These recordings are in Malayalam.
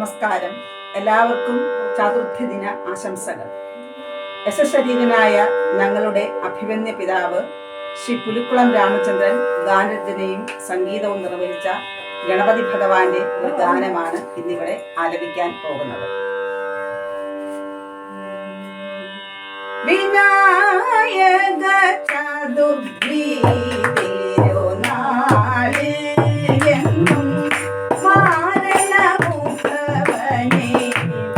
നമസ്കാരം. എല്ലാവർക്കും ചതുർഥി ദിന ആശംസകൾ. യശശരീരനായ ഞങ്ങളുടെ അഭിമന്യ പിതാവ് ശ്രീ പുലിക്കുളം രാമചന്ദ്രൻ ഗാനരചനയും സംഗീതവും നിർവഹിച്ച ഗണപതി ഭഗവാന്റെ ഒരു ഗാനമാണ് ഇന്നിവിടെ ആലപിക്കാൻ പോകുന്നത്. വിനായക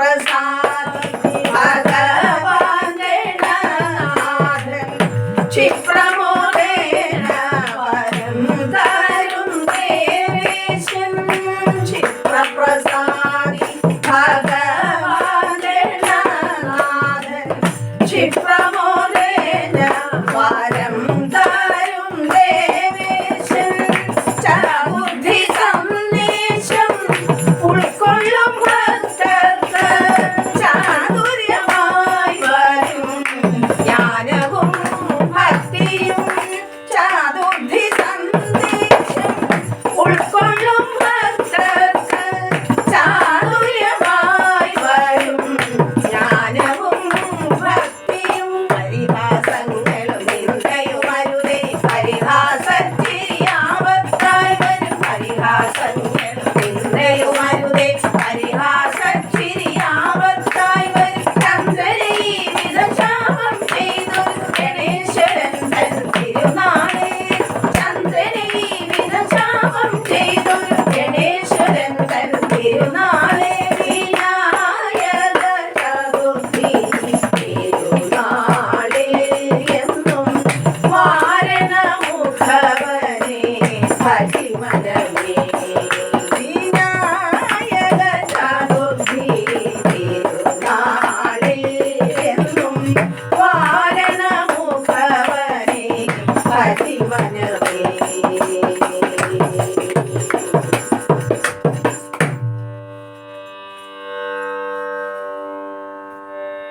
present.